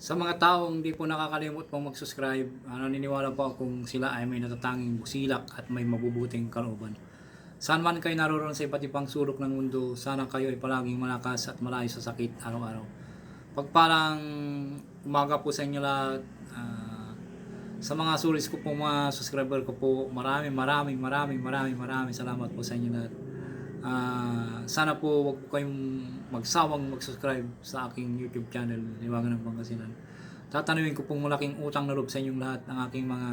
Sa mga taong hindi po nakakalimot pong mag-subscribe, ah, naniniwala po akong sila ay may natatanging busilak at may mabubuting kalooban. Saan man kayo naroon sa iba't ibang sulok ng mundo, sana kayo ay palaging malakas at malayo sa sakit araw-araw. Pagparang umaga po sa inyo lahat, ah, sa mga sulis ko po, mga subscriber ko po, maraming maraming maraming maraming maraming salamat po sa inyo lahat. Ah, sana po wag po kayong magsawang mag-subscribe sa aking YouTube channel, Liwangan ng Pangasinan. Tatanungin ko pong malaking utang na loob sa inyong lahat ng aking mga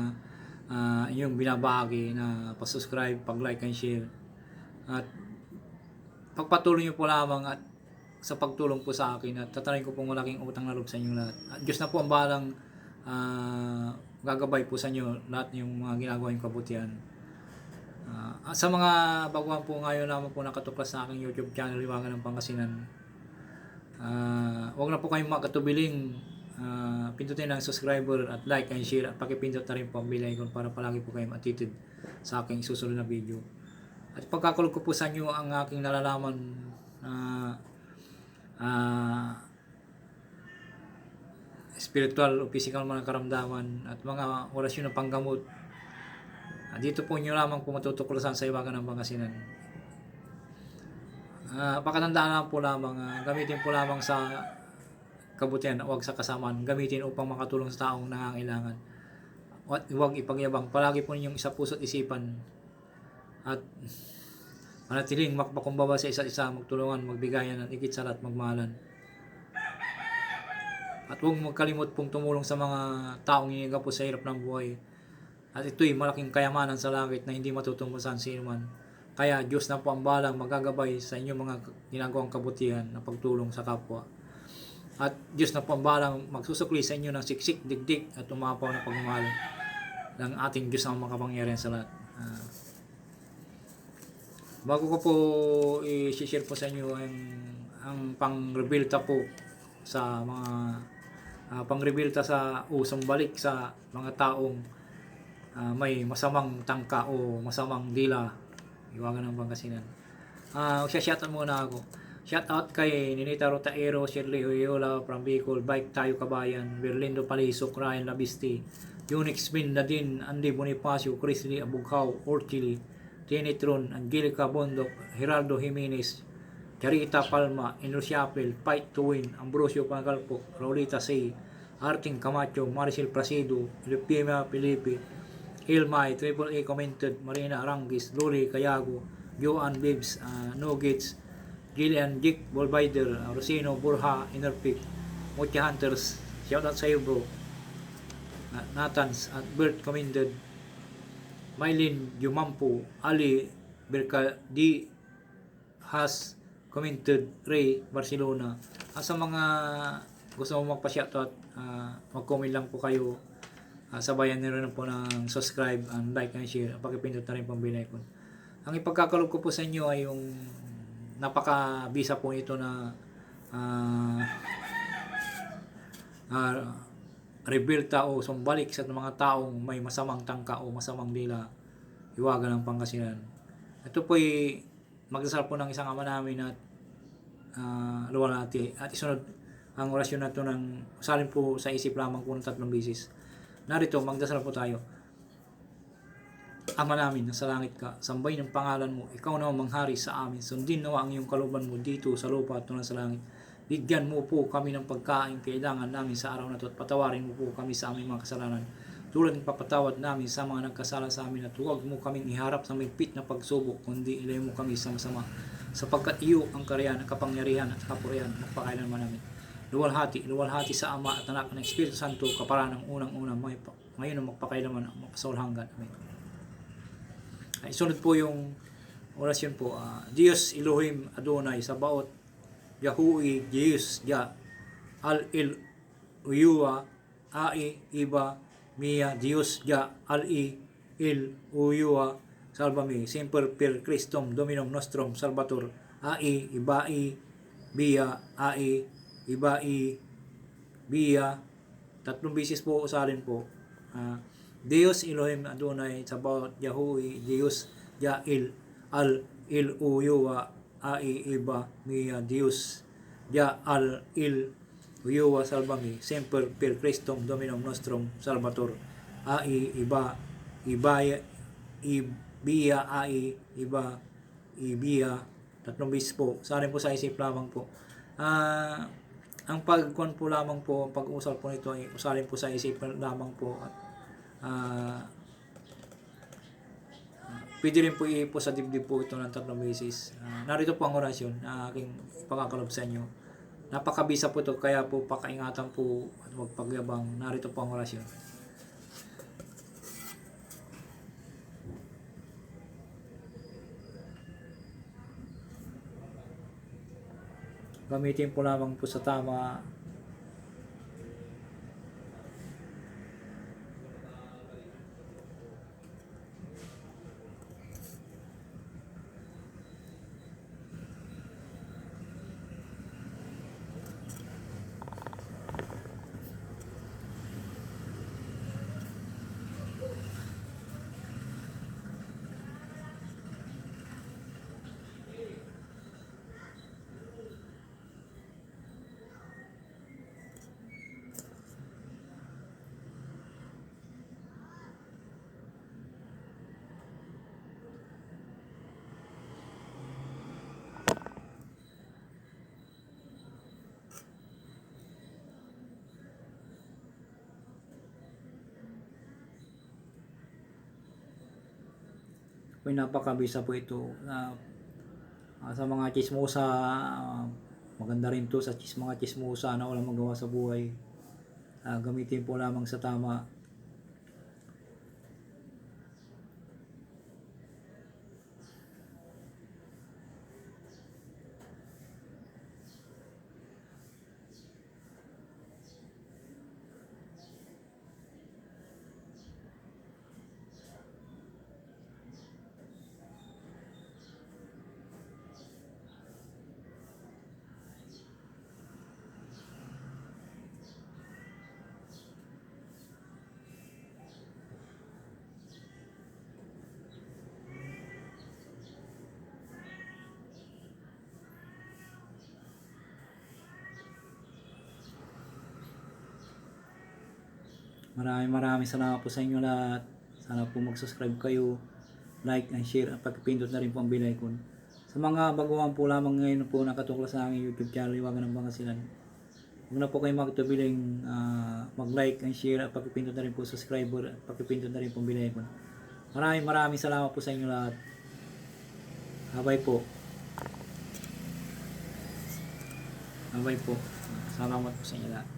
ah, inyong binabahagi na pa-subscribe, pag-like and share. At pagpatuloy niyo po lamang at sa pagtulong po sa akin at tatanungin ko pong malaking utang na loob sa inyong lahat. At Diyos na po ang balang ah, gagabay po sa inyo lahat yung mga ginagawa yung kabutihan. Ah, sa mga baguhan po ngayon lamang po nakatuklas sa aking YouTube channel, Liwangan ng Pangasinan. Ah, huwag na po kayong makatubiling ah, pindutin ang subscriber at like and share at pakipindot na rin po ang bell icon para palagi po kayong attitude sa aking susunod na video. At pagkakulog ko po sa inyo ang aking nalalaman na ah, spiritual o physical ang karamdaman at mga orasyon ng panggamot dito po nyo lamang po matutuklasan sa iwagan ng Pangasinan. Uh, pakatandaan lang po lamang, ah, gamitin po lamang sa kabutihan, huwag sa kasamaan, gamitin upang makatulong sa taong nangangailangan. At huwag ipagyabang, palagi po ninyong isa puso't isipan. At manatiling makpakumbaba sa isa't isa, magtulungan, magbigayan, at ikit sa lahat magmahalan. At huwag magkalimot pong tumulong sa mga taong hiniga po sa hirap ng buhay. At ito'y malaking kayamanan sa langit na hindi matutumbasan sino man. Kaya Diyos na po ang balang magagabay sa inyong mga ginagawang kabutihan na pagtulong sa kapwa. At Diyos na po ang balang magsusukli sa inyo ng siksik, digdig at umapaw na pagmamahal ng ating Diyos na makapangyarihan sa lahat. Ah. bago ko po i-share po sa inyo ang, ang pang-rebuilta po sa mga uh, pang-rebuilta sa usong balik sa mga taong ah, may masamang tangka o masamang dila. Iwagan ng Pangasinan. Ah, uh, shoutout muna ako. Shoutout kay Ninita Rotaero, Shirley Oyola from Bicol, Bike Tayo Kabayan, Berlindo Palisok, Ryan Labisti, Unix Bin Nadine, Andy Bonifacio, Chris Lee Abughaw, Orchili, Tinitron, Angelica Bondok, Geraldo Jimenez, Charita Palma, Enro Siapel, Fight to Win, Ambrosio Pangalpo, Raulita Say, Arting Camacho, Maricel Placido, Lupima Felipe, Ilmay, Triple A commented, Marina Arangis, Luli Kayago, Joan Bibbs, uh, Gates, Gillian Dick, Bolbider, uh, Rosino, Burha, Innerpick, Mocha Hunters, shoutout sa iyo bro. Uh, Nathans at Bert commented, Mylin Jumampo, Ali Bercadi has commented, Ray Barcelona. At sa mga gusto mo magpa-shoutout, uh, mag-comment lang po kayo uh, sabayan nyo rin po ng subscribe and like and share. Pakipindot na rin pang bell icon. Ang ipagkakalog ko po sa inyo ay yung napaka-bisa po ito na uh, uh, rebelta o sumbalik sa mga taong may masamang tangka o masamang dila iwaga ng Pangasinan. Ito po ay magdasal po ng isang ama namin at uh, luwalhati at isunod ang orasyon na ito ng salin po sa isip lamang po ng tatlong bisis. Narito, magdasal po tayo. Ama namin, nasa langit ka, sambay ng pangalan mo, ikaw na manghari sa amin, sundin nawa ang iyong kaluban mo dito sa lupa at sa langit. Bigyan mo po kami ng pagkain kailangan namin sa araw na ito at patawarin mo po kami sa aming mga kasalanan. Tulad ng papatawad namin sa mga nagkasala sa amin at huwag mo kaming iharap sa maypit na pagsubok, kundi ilay mo kami sa masama. Sapagkat iyo ang kariyan, kapangyarihan at kapurihan, magpakailan man namin luwalhati, luwalhati sa Ama at Anak ng Espiritu Santo, kapara ng unang-unang may ngayon ang magpakailaman ang magpasaul hanggan. Amen. Ay, sunod po yung orasyon po. Uh, Diyos Elohim Adonai Sabaot Yahui Diyos Ya Al Il Uyua Ai Iba Mia Diyos Ya Al I Il Uyua Salvami Semper per Christum Dominum Nostrum Salvator Ai Ibai Bia Ai Ibai Bia tatlong bisis po usalin po uh, Dios Elohim Adonai Sabaoth Yahui Dios Jail Al Il Uyuwa Ai Iba Mia Dios Ja Al Il Uyuwa salvami, semper per Christum Dominum nostrum Salvator. Ai iba ibaya ibiya ai iba ibiya tatlong beses po. Sa akin po sa isip lamang po. Ah, ang pagkuhan po lamang po, pag-usap po nito ay usalin po sa isip lamang po. At, ah, pwede rin po ipo sa dibdib po ito ng tatlong beses. Ah, narito po ang orasyon na aking pakakalob sa inyo. Napakabisa po ito, kaya po pakaingatan po at huwag pagyabang. Narito po ang orasyon. Gamitin po lamang po sa tama May napakabisa po ito. na ah, sa mga chismosa, ah, maganda rin to sa chis, mga chismosa na walang magawa sa buhay. Ah, gamitin po lamang sa tama. Maraming maraming salamat po sa inyo lahat. Sana po mag-subscribe kayo, like and share at pagpindot na rin po ang bell icon. Sa mga baguhan po lamang ngayon po nakatungkol sa aking YouTube channel, Iwagan ng Pangasinan. Huwag na po kayo magtubiling ah, mag-like and share at pagpindot na rin po subscriber at pagpindot na rin po ang bell icon. Maraming maraming salamat po sa inyo lahat. Bye po. Bye po. Salamat po sa inyo lahat.